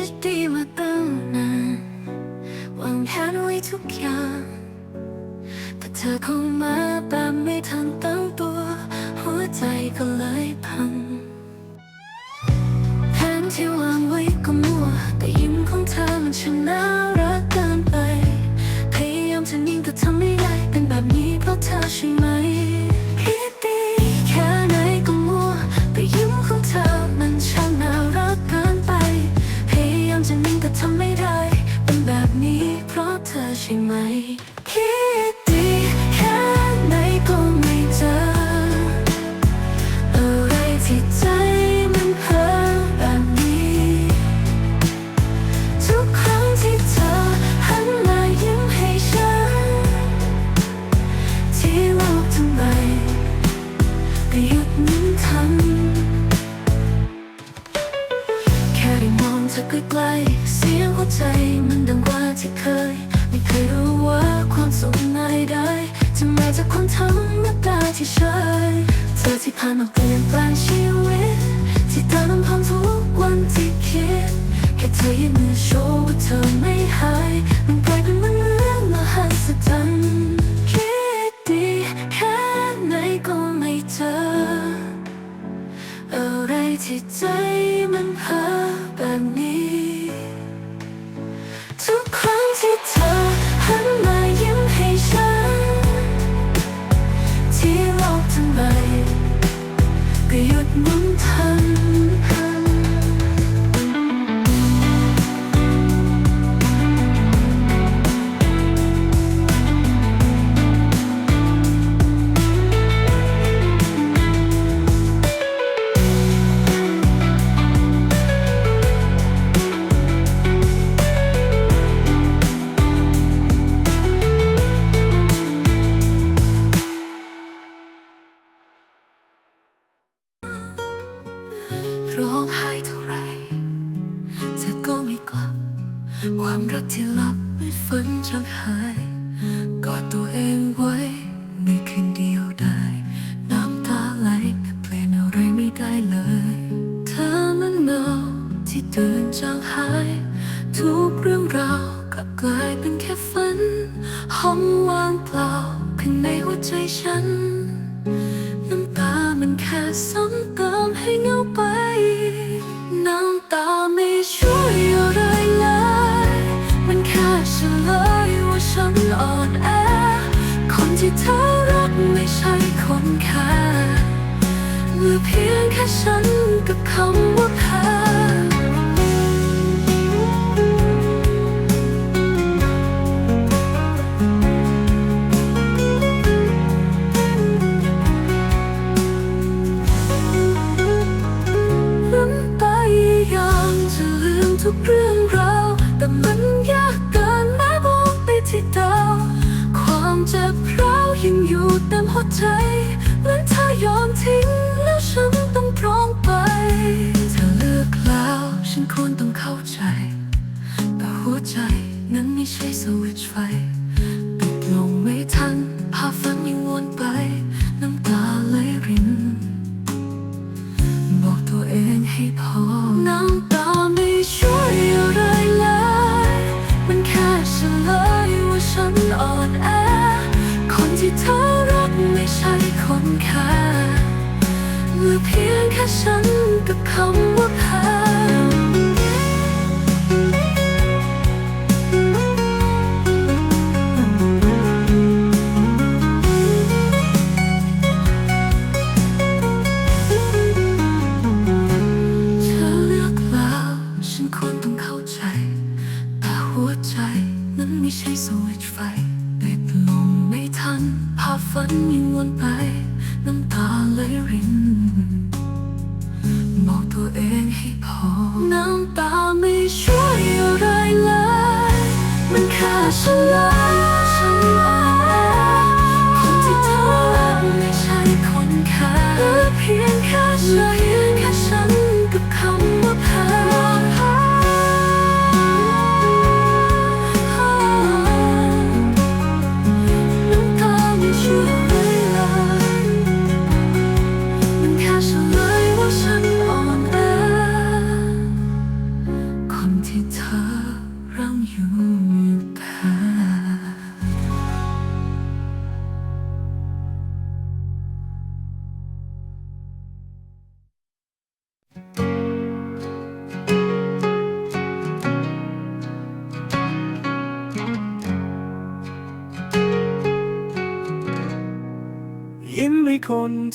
คิดดีมาตั้งนานวางแผนไว้ทุกอย่างแต่เธอเข้ามาแบบไม่ทันตั้งตัว หัวใจก็เลยพัง 梦谈 ทุกเรื่อง หัวใจและเธอยอมทิ้งแล้วฉันต้องพร้อมไป เธอเลือกแล้วฉันควร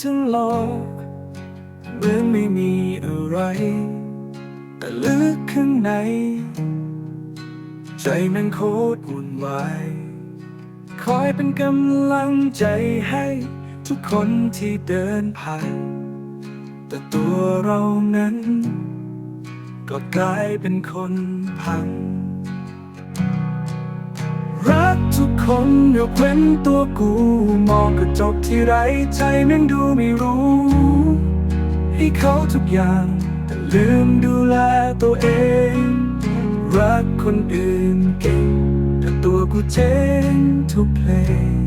ทั้งโลกเหมือนไม่มีอะไร แต่ลึกข้างใน ใจมันโคตรวุ่นวายคอยเป็นกำลังใจให้ทุกคนที่เดินผ่าน แต่ตัวเรานั้น ก็กลายเป็นคนพังรัก ทุกคนยกเว้นตัวกู มองกระจกที่ไรใจม่งดูไม่รู้ ให้เขาทุกอย่าง แต่ลืมดูแลตัวเอง รักคนอื่นเก่ง แต่ตัวกูเจ๊งทุกเพลง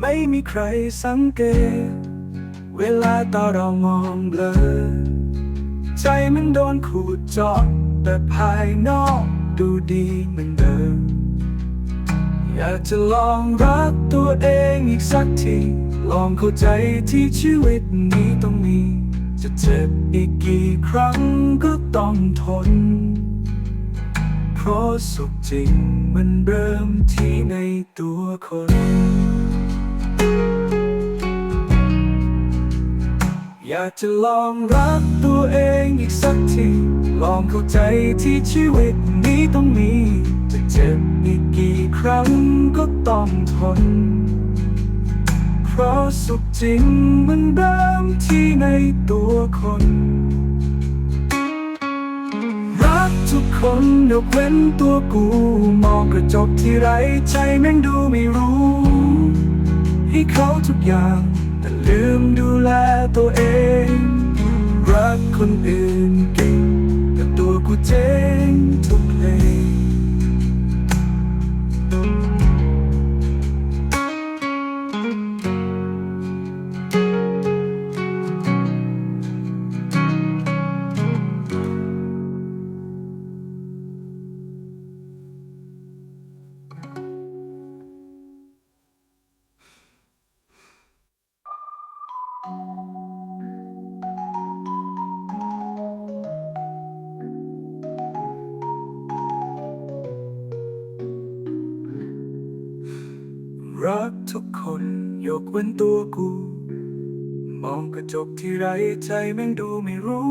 ไม่มีใครสังเกต เวลาตาเรามองเบลอใจมันโดนขูดเจาะ แต่ภายนอกดูดีเหมือนเดิม อยากจะลองรักตัวเองอีกสักที ลองเข้าใจที่ชีวิตนี้ต้องมี จะเจ็บอีกกี่ครั้งก็ต้องทน เพราะสุขจริงมันเริ่มที่ในตัวคนอยากจะลองรักตัวเองอีกสักที ลองเข้าใจที่ชีวิตนี้ต้องมีจะเจ็บอีกกี่ครั้งก็ต้องทน เพราะสุขจริงมันเริ่มที่ในตัวคน รักทุกคนยกเว้นตัวกู มองกระจกที่ไรใจแม่งดูไม่รู้ ให้เขาทุกอย่าง แต่ลืมดูแลตัวเอง รักคนอื่นเก่ง กูเจ๊งทุกเพลง เว้นตัวกู มองกระจกที่ไรใจแม่งดูไม่รู้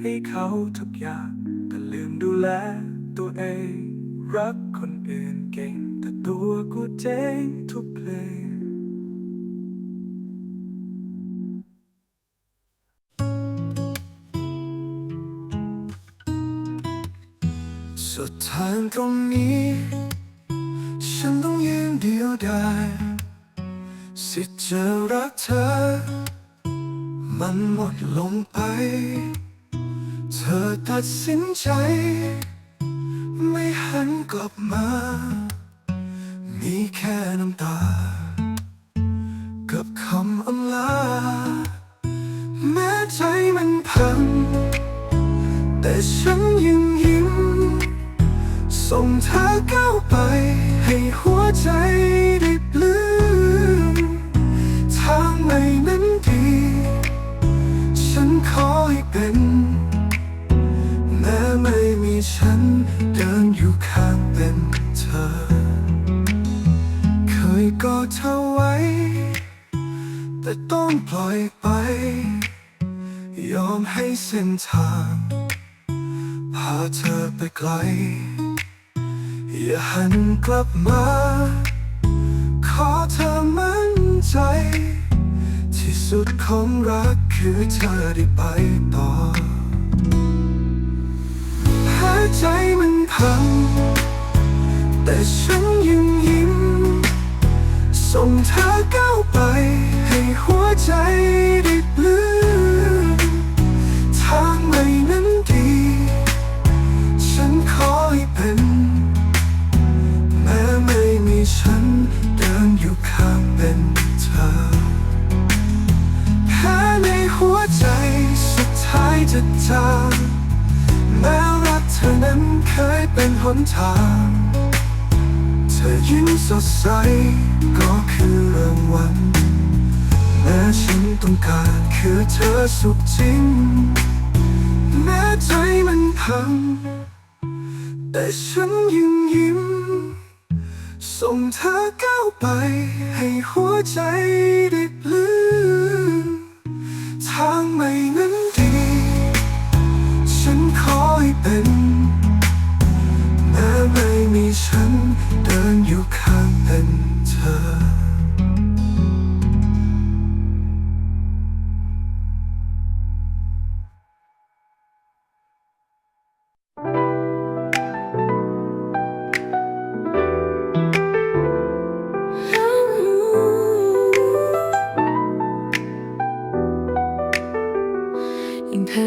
ให้เขาทุกอย่างแต่ลืมดูแลตัวเอง รักคนอื่นเก่ง แต่ตัวกูเจ๊งทุกเพลงสุดทางตรงนี้ ทธิ์จะรักเธอ มันหมดลงไป เธอตัดสินใจ ไม่หันกลับมา มีแค่น้ำตา กับคำอำลา แม้ใจมันพัง แต่ฉันยังยิ้ม ส่งเธอก้าวไป ให้หัวใจได้ เป็น แม้ไม่มีฉันเดินอยู่ข้างเป็นเธอ เคยกอดเธอไว้ แต่ต้องปล่อยไป ยอมให้เส้นทาง พาเธอไปไกล อย่าหันกลับมา ขอเธอมั่นใจ สุดของรักคือเธอได้ไปต่อแพ้ใจมันพัง แต่ฉันยังยิ้ม ส่งเธอก้าวไป ให้หัวใจได้ปลื้ม จะจากแม้รักเธอนั้นเคยเป็นหนทาง เธอยิ้มสดใสก็คือรางวัลแม้ฉันต้องการคือเธอสุขจริง แม้ใจมันพัง แต่ฉันยังยิ้ม ส่งเธอก้าวไปให้หัวใจได้ลื้มทางใหม่ อให้เป็นแม้ไม่มีฉันเดินอยู่ข้างเป็นเธอ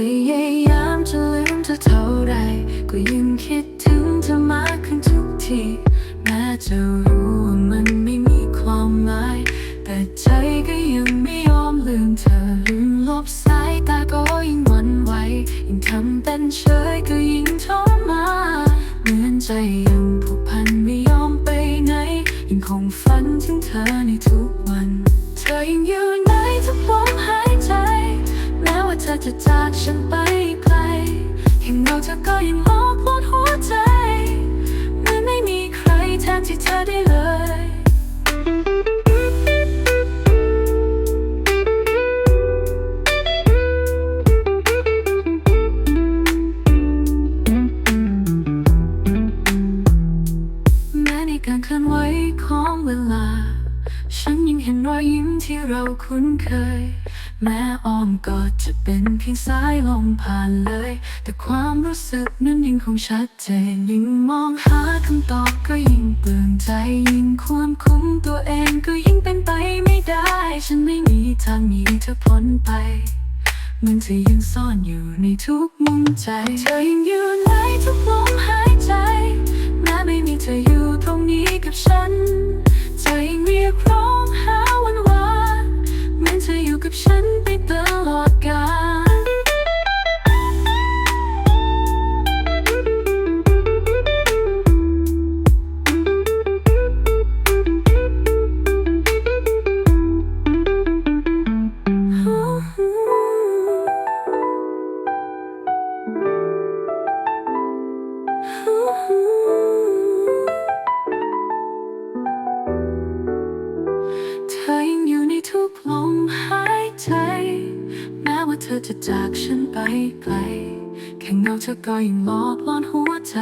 ยิ่ง เท่าไร ก็ยังคิดถึงเธอมากขึ้นทุกที แม้จะรู้ เวลา ฉันยังเห็นรอยยิ้มที่เราคุ้นเคย แม้อ้อมกอดจะเป็นเพียงสายลมผ่านเลย แต่ความรู้สึกนั้นยังคงชัดเจนยิ่งมองหาคำตอบก็ยิ่งเปลืองใจยิ่งควบคุมตัวเองก็ยิ่งเป็นไปไม่ได้ ฉันไม่มีทางหนีเธอพ้นไปมือนเธอยังซ่อนอยู่ในทุกมุมใจ เธอยังอยู่ในทุกลมหายใจ แม้ไม่มีเธออยู่ตรงนี้กับฉัน ใจยังเรียกร้องหาวันวานเหมือนเธออยู่กับฉันไปตลอดกาล เงเธอก็ยังหลอกล่อนหัวใจ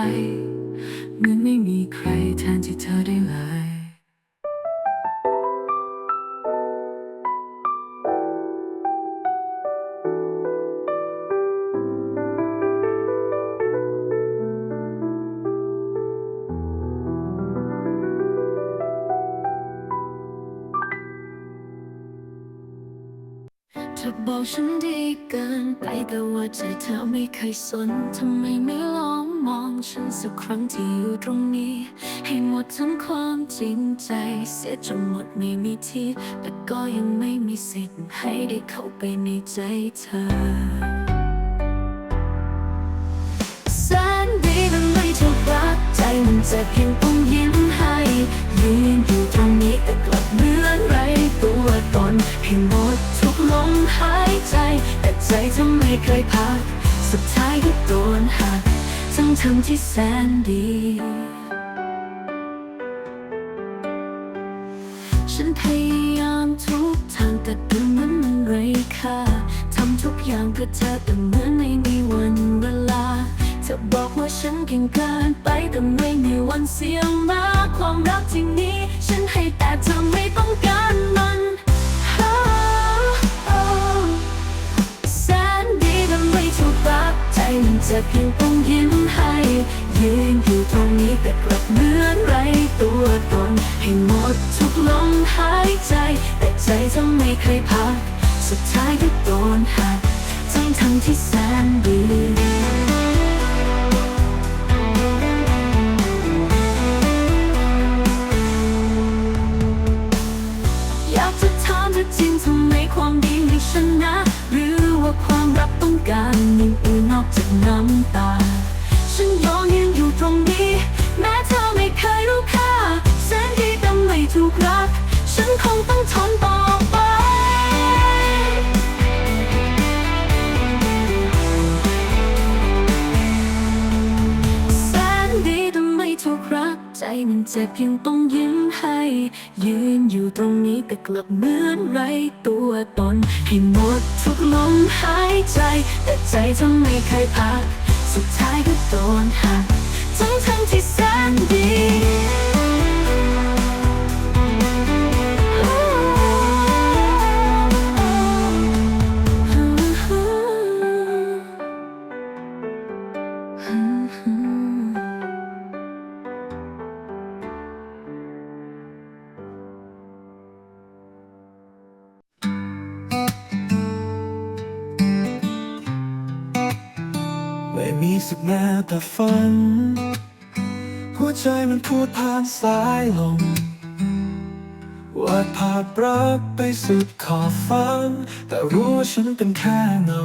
เกินไปแต่ว่าใจเธอไม่เคยสนทำไมไม่ลองมองฉันสักครั้งที่อยู่ตรงนี้ ให้หมดทั้งความจริงใจ เสียจนหมดไม่มีที่แต่ก็ยังไม่มีสิทธิ์ให้ได้เข้าไปในใจเธอแสนดีมันไม่ถูกรักใจมันเจ็บเพียงต้องยิ้มให้ยืนอยู่ตรงนี้แต่กลับเหมือนไรตัวตนให้หมด หายใจ แต่ใจเธอไม่เคยพัก สุดท้ายก็โดนหักทั้งทั้งที่แสนดี ฉันพยายามทุกทางแต่ดูเหมือนมันไร้ค่าทำทุกอย่างเพื่อเธอแต่เหมือนไม่มีวันเวลาเธอบอกว่าฉันเก่งเกินไปแต่ไม่มีวันเสียมาความรักที่นี้ ฉันให้แต่เธอไม่ต้องการมัน เพียงต้องยิ้มให้ ยืนอยู่ตรงนี้แต่กลับเหมือนไรตัวตน ให้หมดทุกลมหายใจ แต่ใจเธอไม่เคยพัก สุดท้ายก็โดนหักทั้งทั้งที่แสนดีอยากจะถามเธอจริงทำไมความดีไม่ชนะหรือ ความรักต้องการยิ่งอื่นนอกจากน้ำตา ฉันยอมยืนอยู่ตรงนี้ แม้เธอไม่เคยรู้ค่าแสนดีแต่ไม่ถูกรัก ฉันคงต้องทนต่อไป เพียังต้องยิ้มให้ ยืนอยู่ตรงนี้แต่กลับเหมือนไรตัวตน ให้หมดทุกลมหายใจ แต่ใจทำไม่เคยพัก สุดท้ายก็โดนหักทั้งทั้งที่แสนดี ไม่มีสักแม้แต่ฝัน หัวใจมันพูดผ่านสายลมวาดภาพรักไปสุดขอบฟ้าแต่รู้ว่าฉันเป็นแค่เงา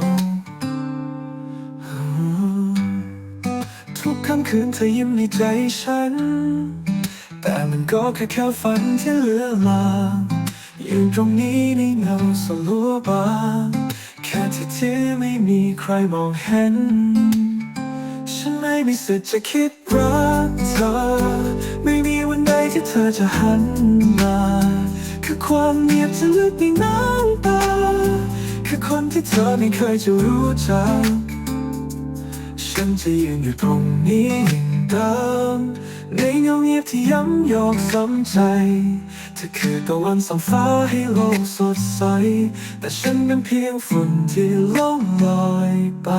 ทุกค่ำคืนเธอยิ้มในใจฉัน แต่มันก็แค่แค่ฝันที่เหลือลางอยู่ตรงนี้ในเงาสลัวบางแค่ที่ที่ไม่มีใครมองเห็น ม่มีสิทธิ์จะคิดรักเธอ ไม่มีวันใดที่เธอจะหันมา คือความเงียบจะลึกในน้ำตา คือคนที่เธอไม่เคยจะรู้จัก ฉันจะยืนอยู่ตรงนี้ย่างเดิมในเงาเงียบที่ย้ำยอกซ้ำใจ เธอคือตะวันส่องฟ้าให้โลกสดใส แต่ฉันเป็นเพียงฝุ่นที่ล่องลอยไป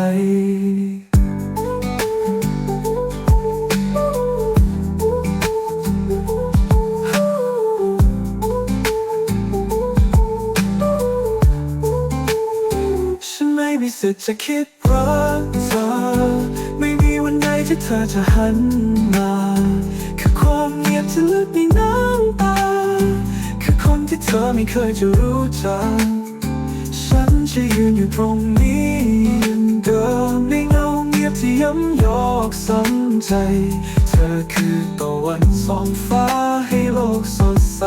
สิทธิ์จะคิดรักเธอ ไม่มีวันใดที่เธอจะหันมาคือความเงียบที่ลึกในน้ำตา คือคนที่เธอไม่เคยจะรู้จัก ฉันจะยืนอยู่ตรงนี้เหมืนเดิมในเงาเงียบที่ย้ำยอกซ้ำใจ เธอคือตะวันส่องฟ้าให้โลกสดใส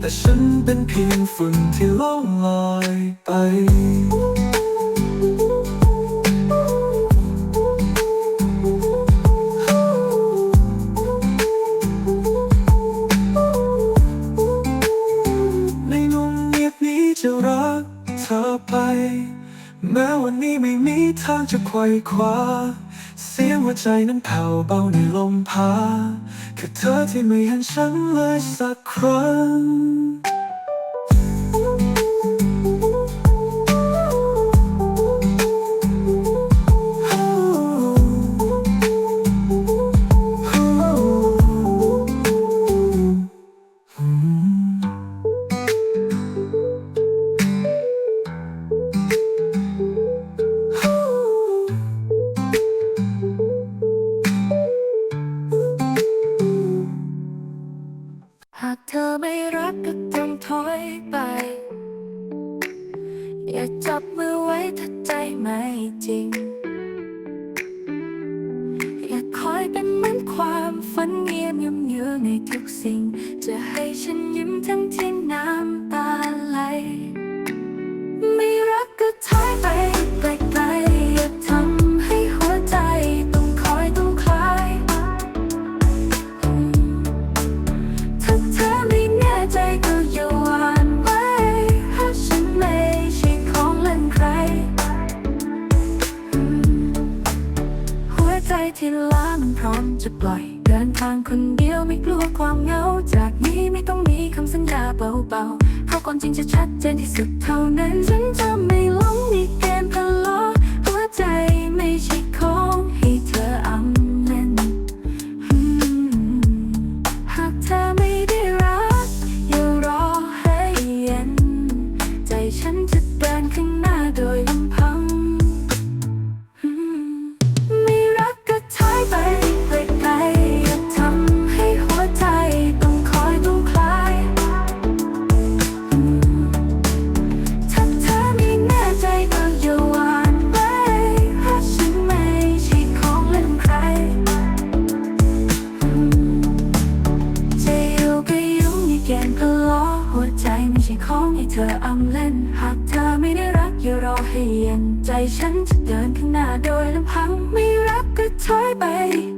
แต่ฉันเป็นเพียงฝุ่นที่ล่องลอยไป อยคว้า เสียงหัวใจนั้นแผ่วเบาในลมพาคือเธอที่ไม่เห็นฉันเลยสักครั้ง เบาๆเพราะความจริงจะชัดเจนที่สุดเท่านั้น ฉันจะไม่หลงในเกมทะเลาะหัวใจไม่ใช่ ย็ใจฉันจะเดินข้างหน้าโดยลำพังไม่รับก็ถอยไป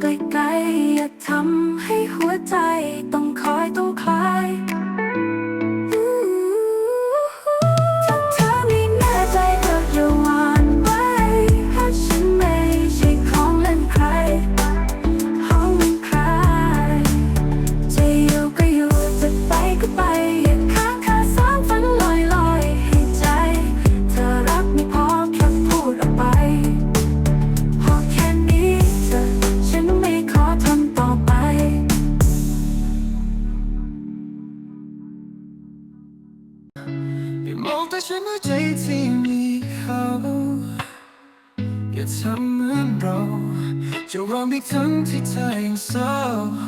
ไกลๆอย่าทำให้หัวใจต้องคอยต้อคลาย me tongue to tie so.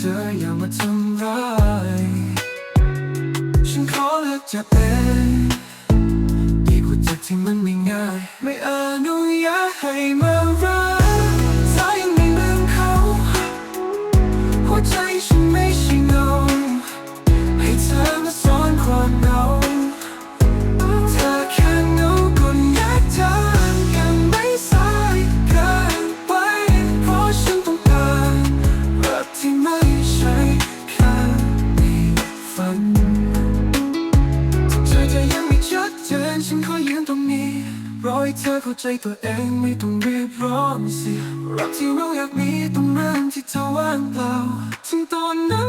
เธออย่ามาทำร้ายฉันขอเลิกจะเป็นดีกว่าจากที่มันไม่ง่าย ไม่อนุญาตให้มา ใจตัวเองไม่ต้องรีบร้อนสิรักที่เราอยากมีต้องเริ่มที่จะวางเปล่าถึงตอนนั้น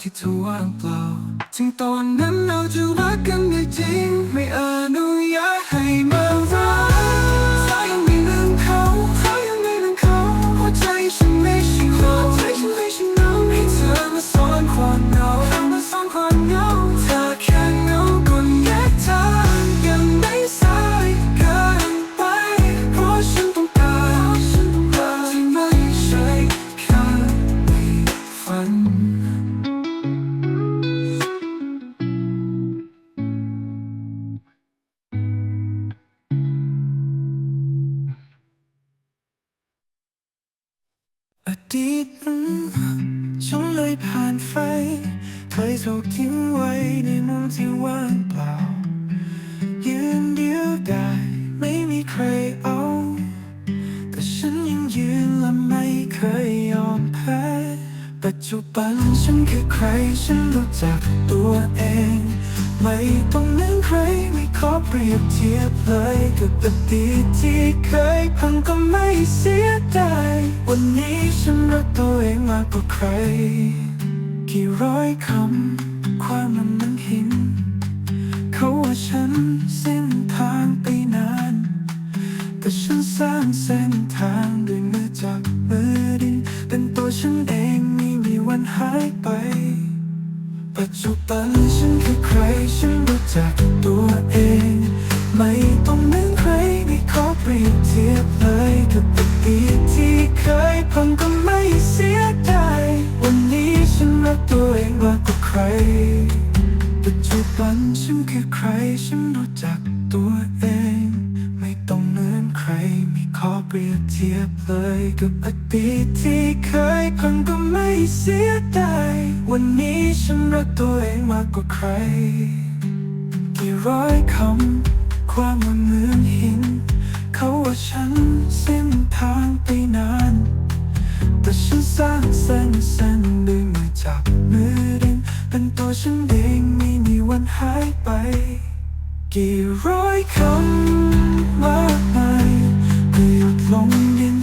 petit tour. ปัจจุบันฉันคือใครฉันรู้จักตัวเอง ไม่ต้องนึ่งใครไม่ขอเปรียบเทียบเลยกับอดีตที่เคยพังก็ไม่เสียดายวันนี้ฉันรักตัวเองมากกว่าใคร กี่ร้อยคำ ความมันนั้นหิน เขาว่าฉันเส้นทางไปนาน แต่ฉันสร้างเส้นทางด้วยมือจากมือดินเป็นตัวฉันเอง วันหายไป ปัจจุบันฉันคือใคร ฉันรู้จักตัวเอง ไม่ต้องนึกใครไม่ขอเปรียบเทียบเลยกับอดีตที่เคยพังก็ไม่เสียดายวันนี้ฉันรักตัวเองมากกว่าใคร ปัจจุบันฉันคือใคร ฉันรู้จักตัวเอง ขอเปรียบเทียบเลยกับอดีตที่เคยพังก็ไม่เสียดายวันนี้ฉันรักตัวเองมากกว่าใคร กี่ร้อยคำความว่าเหมือนหิน เขาว่าฉันเส้นทางไปนาน แต่ฉันสร้างเส้นเส้นด้วยมือจับมือดิน เป็นตัวฉันเองไม่มีวันหายไป กี่ร้อยคำมากมาย พื่อหยดลงดิน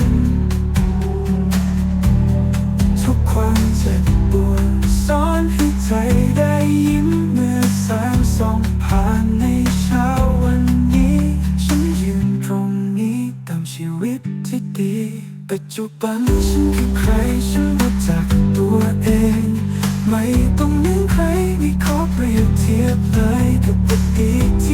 ทุกความเจ็บปวดซ่อนให้ใจได้ยิ้มเมื่อแสงส่องผ่านในเช้าวันนี้ ฉันยืนตรงนี้ตามชีวิตที่ดีปัจจุบันฉันคือใครฉันรู้จักตัวเอง ไม่ต้องเหมือนใครไม่ขอเปรียบเทียบเลยกับอดีต